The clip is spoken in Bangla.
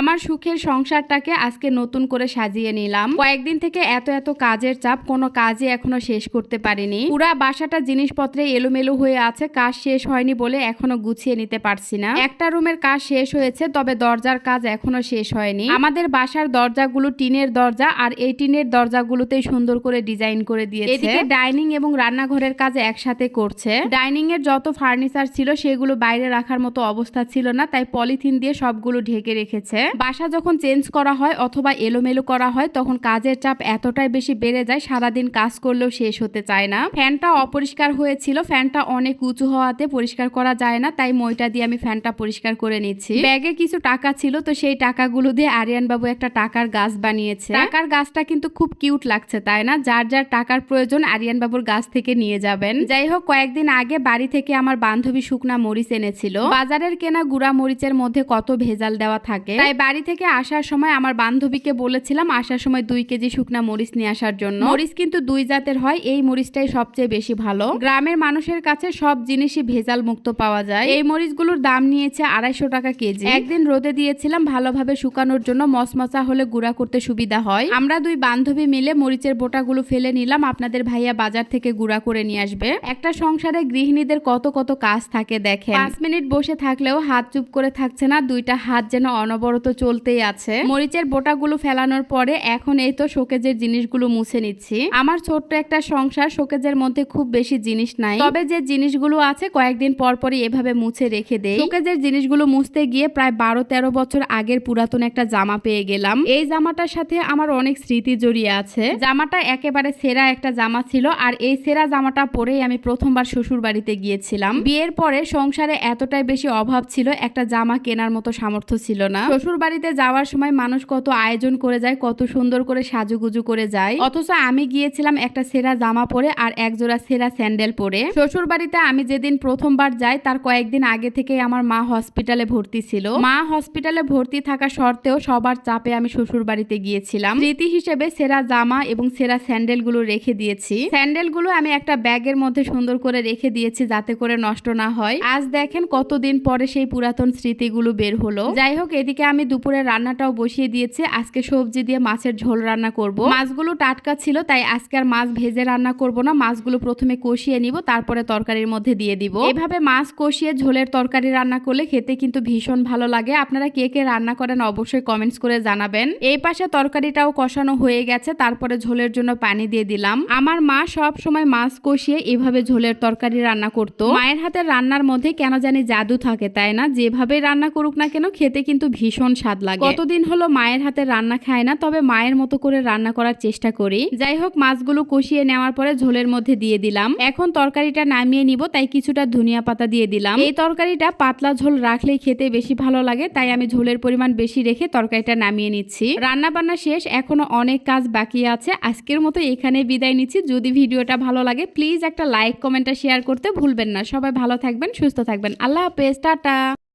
আমার সুখের সংসারটাকে আজকে নতুন করে সাজিয়ে নিলাম। কয়েকদিন থেকে এত এত কাজের চাপ, কোনো কাজই এখনও শেষ করতে পারিনি। পুরা বাসাটা জিনিসপত্রে এলোমেলো হয়ে আছে, কাজ শেষ হয়নি বলে এখনও গুছিয়ে নিতে পারছি না। একটা রুমের কাজ শেষ হয়েছে, তবে দরজার কাজ এখনও শেষ হয়নি। আমাদের বাসার দরজাগুলো টিনের দরজা, আর এই টিনের দরজাগুলোতেই সুন্দর করে ডিজাইন করে দিয়েছে। এদিকে ডাইনিং এবং রান্নাঘরের কাজ একসাথে করছে। ডাইনিং এর যত ফার্নিচার ছিল, সেগুলো বাইরে রাখার মতো অবস্থা ছিল না, তাই পলিথিন দিয়ে সবগুলো ঢেকে রেখেছে। বাসা যখন চেঞ্জ করা হয় অথবা এলোমেলো করা হয়, তখন কাজের চাপ এতটাই বেশি বেড়ে যায়, সারাদিন কাজ করলেও শেষ হতে চায় না। ফ্যানটা অপরিষ্কার হয়েছিল, ফ্যানটা অনেক উঁচু হওয়াতে পরিষ্কার করা যায় না, তাই মইটা দিয়ে আমি ফ্যানটা পরিষ্কার করে নিচ্ছি। ব্যাগে কিছু টাকা ছিল, তো সেই টাকাগুলো দিয়ে আরিয়ান বাবু একটা টাকার গাছ বানিয়েছে। টাকার গাছটা কিন্তু খুব কিউট লাগছে, তাই না? যার যার টাকার প্রয়োজন আরিয়ান বাবুর গাছ থেকে নিয়ে যাবেন। যাই হোক, কয়েকদিন আগে বাড়ি থেকে আমার বান্ধবী শুকনা মরিচ এনেছিল। বাজারের কেনা গুড়া মরিচের মধ্যে কত ভেজাল দেওয়া থাকে, তাই বাড়ি থেকে আসার সময় আমার বান্ধবীকে বলেছিলাম, আসার সময় দুই কেজি শুকনা মরিচ নিয়ে আসার জন্য। মরিচ কিন্তু দুই জাতের হয়, এই মরিচটাই সবচেয়ে বেশি ভালো। গ্রামের মানুষের কাছে সব জিনিসই ভেজাল মুক্ত পাওয়া যায়। এই মরিচগুলোর দাম নিয়েছে আড়াইশো টাকা কেজি। একদিন রোদে দিয়েছিলাম, ভালোভাবে শুকানোর জন্য মচমচা হলে গুঁড়া করতে সুবিধা হয়। আমরা দুই বান্ধবী মিলে মরিচের বোটাগুলো ফেলে নিলাম, আপনাদের ভাইয়া বাজার থেকে গুঁড়া করে নিয়ে আসবে। একটা সংসারে গৃহিণীদের কত কত কাজ থাকে দেখেন। পাঁচ মিনিট বসে থাকলেও হাত চুপ করে থাকছে না, দুইটা হাত যেন অনবরত চলতেই আছে। মরিচের বোটাগুলো ফেলানোর পরে এখন এই তো শোকেজের জিনিসগুলো মুছে নিচ্ছি। আমার ছোট্ট একটা সংসার শোকেজের মধ্যে খুব বেশি জিনিস নাই। তবে যে জিনিসগুলো আছে কয়েকদিন পর পরই এভাবে মুছে রেখে দেই। শোকেজের জিনিসগুলো মুছতে গিয়ে প্রায় বারো তেরো বছর আগের পুরাতন একটা জামা পেয়ে গেলাম। এই জামাটার সাথে আমার অনেক স্মৃতি জড়িয়ে আছে। জামাটা একেবারে সেরা একটা জামা ছিল আর এই সেরা জামাটা পরেই আমি প্রথমবার শ্বশুর বাড়িতে গিয়েছিলাম। বিয়ের পরে সংসারে এতটাই বেশি অভাব ছিল, একটা জামা কেনার মতো সামর্থ্য ছিল না। শ্বশুর বাড়িতে যাওয়ার সময় মানুষ কত আয়োজন করে যায়, কত সুন্দর করে সাজুগুজু করে যায়। অথচ আমি গিয়েছিলাম একটা সেরা জামা পরে আর একজোড়া সেরা স্যান্ডেল পরে। শ্বশুর বাড়িতে আমি যেদিন প্রথমবার যাই, তার কয়েকদিন আগে থেকে আমার মা হসপিটালে ভর্তি ছিল। মা হসপিটালে ভর্তি থাকা সত্ত্বেও সবার চাপে আমি শ্বশুর বাড়িতে গিয়েছিলাম। স্মৃতি হিসেবে সেরা জামা এবং সেরা স্যান্ডেলগুলো রেখে দিয়েছি। স্যান্ডেলগুলো আমি একটা ব্যাগের মধ্যে সুন্দর করে রেখে দিয়েছি যাতে করে নষ্ট না হয়। আজ দেখেন কতদিন পরে সেই পুরাতন স্মৃতিগুলো বের হলো। যাই হোক, এদিকে আমি দুপুরে রান্নাটাও বসিয়ে দিয়েছে। আজকে সবজি দিয়ে মাছের ঝোল রান্না করব। মাছগুলো টাটকা ছিল, তাই আজকে আর মাছ ভেজে রান্না করব না। মাছগুলো প্রথমে কষিয়ে নিব, তারপরে তরকারির মধ্যে দিয়ে দিব। এভাবে মাছ কষিয়ে ঝোলের তরকারি রান্না করলে খেতে কিন্তু ভীষণ ভালো লাগে। আপনারা কে কে রান্না করেন অবশ্যই কমেন্টস করে জানাবেন। এই পাশে তরকারিটাও কষানো হয়ে গেছে, তারপরে ঝোলের জন্য পানি দিয়ে দিলাম। আমার মা সব সময় মাছ কষিয়ে এভাবে ঝোলের তরকারি রান্না করতো। মায়ের হাতের রান্নার মধ্যে কেন জানি জাদু থাকে, তাই না? যেভাবে রান্না করুক না কেন, খেতে কিন্তু ভীষণ স্বাদ লাগে। কতদিন হলো মায়ের হাতে রান্না খায় না, তবে মায়ের মতো করে রান্না করার চেষ্টা করি। যাই হোক, মাছগুলো কষিয়ে নেওয়ার পরে ঝোলের মধ্যে দিয়ে দিলাম। এখন তরকারিটা নামিয়ে নিব, তাই কিছুটা ধনিয়া পাতা দিয়ে দিলাম। এই তরকারিটা পাতলা ঝোল রাখলেই খেতে বেশি ভালো লাগে, তাই আমি ঝোলের পরিমাণ বেশি রেখে তরকারিটা নামিয়ে নিচ্ছি। রান্না বান্না শেষ, এখনও অনেক কাজ বাকি আছে। আজকের মতো এখানে বিদায় নিচ্ছি। যদি ভিডিওটা ভালো লাগে, প্লিজ একটা লাইক কমেন্টটা শেয়ার করতে ভুলবেন না। সবাই ভালো থাকবেন, সুস্থ থাকবেন। আল্লাহ হাফেজ, টাটা।